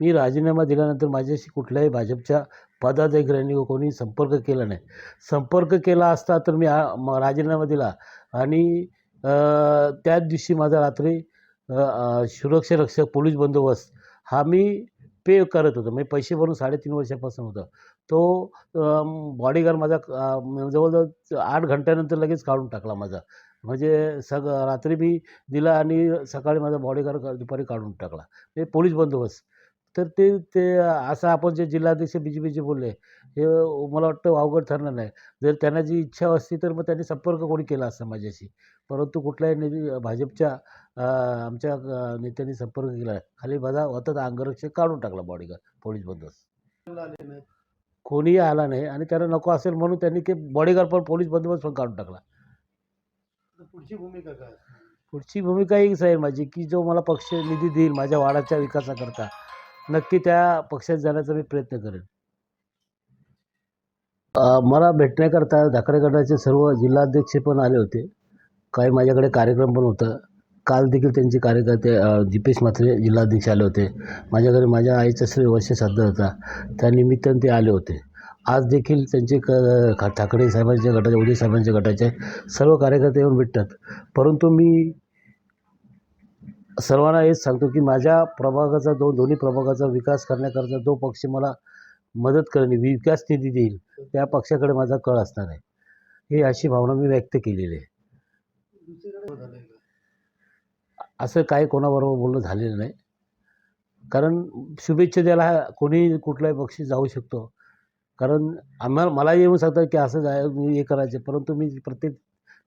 मी राजीनामा दिल्यानंतर माझ्याशी कुठल्याही भाजपच्या पदाधिकाऱ्यांनी व कोणी संपर्क केला नाही. संपर्क केला असता तर मी म- राजीनामा दिला. आणि त्याच दिवशी माझा रात्री सुरक्षा रक्षक पोलीस बंदोबस्त हा मी पे करत होतो. म्हणजे पैसे भरून साडेतीन वर्षापासून होतं. तो बॉडीगार्ड माझा जवळजवळ आठ घंट्यानंतर लगेच काढून टाकला माझा. म्हणजे सग रात्री मी दिला आणि सकाळी माझा बॉडीगार्ड दुपारी काढून टाकला. म्हणजे पोलीस बंदोबस्त. तर ते ते असं आपण जे जिल्हाध्यक्ष बी जे पीचे बोलले हे मला वाटतं अवघड ठरणार नाही. जर त्यांना जी इच्छा असती तर मग त्यांनी संपर्क कोणी केला असता माझ्याशी? परंतु कुठल्याही नेते भाजपच्या आमच्या नेत्यांनी संपर्क केला नाही. खाली माझा होता तर अंगरक्षक काढून टाकला बॉडीगार्ड पोलीस बंदोबस्त. कोणीही आला नाही आणि त्यांना नको असेल म्हणून त्यांनी की बॉडीगार्ड पण पोलीस बंदोबस्त पण काढून टाकला. पुढची भूमिका काय? पुढची भूमिका हीच आहे माझी की जो मला पक्ष निधी देईल माझ्या वाडाच्या विकासाकरता नक्की त्या पक्षात जाण्याचा मी प्रयत्न करेन. मला भेटण्याकरता धाकडे गटाचे सर्व जिल्हाध्यक्ष पण आले होते. काही माझ्याकडे कार्यक्रम पण होता. काल देखील त्यांचे कार्यकर्ते दीपेश म्हात्रे जिल्हाध्यक्ष आले होते. माझ्याकडे माझ्या आईचा श्री वर्ष श्राद्ध होता. त्यानिमित्तानं ते आले होते. आज देखील त्यांचे क ठाकरे साहेबांच्या गटाचे उदय साहेबांच्या गटाचे सर्व कार्यकर्ते येऊन भेटतात. परंतु मी सर्वांना हेच सांगतो की माझ्या प्रभागाचा दोन दोन्ही प्रभागाचा विकास करण्याकरता जो पक्ष मला मदत करेल विकास निधी देईल त्या पक्षाकडे माझा कळ असणार आहे. हे अशी भावना मी व्यक्त केलेली आहे. असं काही कोणाबरोबर बोलणं झालेलं नाही. कारण शुभेच्छा द्यायला हा कोणी कुठलाही पक्षी जाऊ शकतो. कारण आम्हाला मला येऊन सांगतात की असं जाय मी हे करायचे. परंतु मी प्रत्येक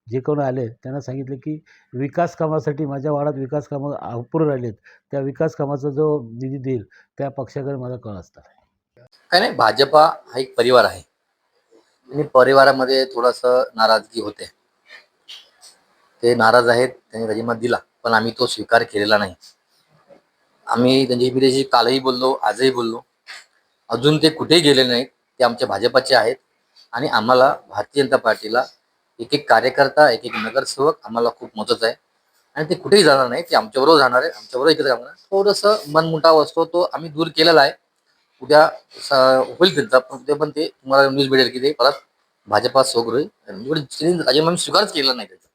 जे कोण आले त्यांना सांगितलं की विकास कामासाठी माझ्या वाड्यात विकास कामं अपुरे राहिलेत. त्या विकास कामाचा जो निधी देईल त्या पक्षाकडे माझा कळ असणार आहे. काय नाही भाजपा हा एक परिवार आहे. आणि परिवारामध्ये थोडंसं नाराजगी होते. ते नाराज आहेत त्यांनी राजीनामा दिला पण आम्ही तो स्वीकार केलेला नाही. आम्ही त्यांच्याशी मी कालही बोललो आजही बोललो. अजून ते कुठेही गेले नाहीत ते आमच्या भाजपाचे आहेत. आणि आम्हाला भारतीय जनता पार्टीला एक एक कार्यकर्ता एक एक नगरसेवक आम्हाला खूप महत्त्वाचा आहे. आणि ते कुठेही जाणार नाही ते आमच्याबरोबर जाणार आहे. आमच्याबरोबर इकडे जाणार थोडंसं मनमुटाव असतो तो आम्ही दूर केलेला आहे. उद्या स- होईल त्यांचा पण उद्या पण ते तुम्हाला न्यूज भेटेल की ते परत भाजपा होईल आणि एवढी त्यांनी राजीनामा स्वीकारच केला नाही त्याचा.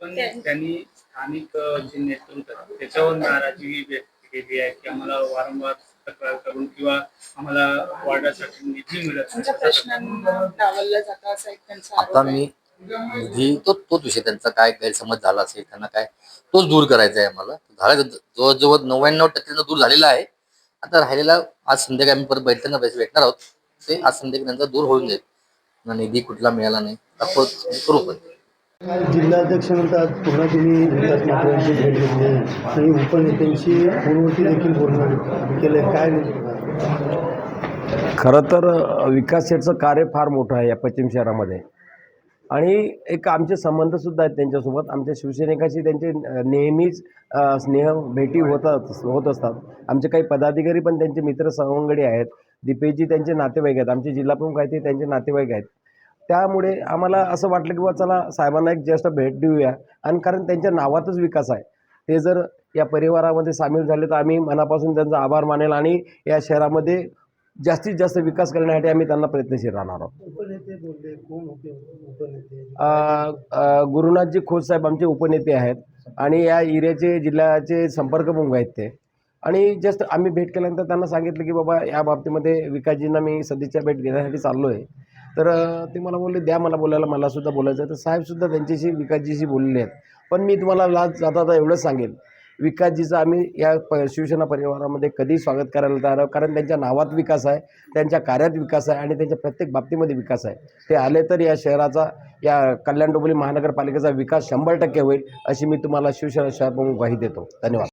पण त्यांनी स्थानिक जे नेतृत्व त्याच्यावर नाराजी व्यक्त केली आहे की आम्हाला वारंवार तक्रार करून किंवा आम्हाला वार्डासाठी निधी मिळत तुमच्या नाही. प्रश्नांना डावललं जातं असा एक त्यांचा आरोप आता. मी निधी तो तोच विषय त्यांचा काय गैरसमज झाला असेल त्यांना काय तोच दूर करायचा आहे आम्हाला. झाला जवळजवळ नव्याण्णव टक्के दूर झालेला आहे. आता राहिलेला आज संध्याकाळी आम्ही परत बैठताना पैसे भेटणार आहोत. ते आज संध्याकाळी त्यांचा दूर होऊन जाईल. ना निधी कुठला मिळाला नाही. करू पण. काल जिल्हाध्यक्ष म्हणतात पुन्हा तुम्ही विकास मंत्र्यांची भेट घेतली. आणि उपनेत्यांशी फोनवरती देखील बोलणं केलंय. काय खरं तर विकास शेठचं कार्य फार मोठं आहे या पश्चिम शहरामध्ये. आणि एक आमचे संबंधसुद्धा आहेत त्यांच्यासोबत. आमच्या शिवसैनिकाशी त्यांचे नेहमीच स्नेह भेटी होतात होत असतात. आमचे काही पदाधिकारी पण त्यांचे मित्र सवंगडी आहेत. दीपेशजी त्यांचे नातेवाईक आहेत. आमचे जिल्हाप्रमुख आहेत ते त्यांचे नातेवाईक आहेत. त्यामुळे आम्हाला असं वाटलं की बा चला साहेबांना एक जस्ट भेट देऊया. आणि कारण त्यांच्या नावातच विकास आहे. ते जर या परिवारामध्ये सामील झाले तर आम्ही मनापासून त्यांचा आभार मानेल आणि या शहरामध्ये जास्तीत जास्त विकास करण्यासाठी आम्ही त्यांना प्रयत्नशील राहणार आहोत. गुरुनाथजी खोत साहेब आमचे उपनेते आहेत आणि या एरियाचे जिल्ह्याचे संपर्कप्रमुख आहेत ते. आणि जस्ट आम्ही भेट केल्यानंतर त्यांना सांगितलं की बाबा या बाबतीमध्ये विकासजींना मी सदिच्छा भेट घेण्यासाठी चाललो आहे तर ते मला बोलले द्या मला बोलायला मला सुद्धा बोलायचं आहे. तर साहेबसुद्धा त्यांच्याशी विकासजीशी बोललेले आहेत. पण मी तुम्हाला लाज जाता जाता एवढंच सांगेल. विकासजीचं आम्ही या प शिवसेना परिवारामध्ये कधी स्वागत करायला तयार आहोत. कारण त्यांच्या नावात विकास आहे त्यांच्या कार्यात विकास आहे आणि त्यांच्या प्रत्येक बाबतीमध्ये विकास आहे. ते आले तर या शहराचा या कल्याण डोंबिवली महानगरपालिकेचा विकास शंभर टक्के होईल अशी मी तुम्हाला शिवसेना शहर प्रमुख ग्वाही देतो. धन्यवाद.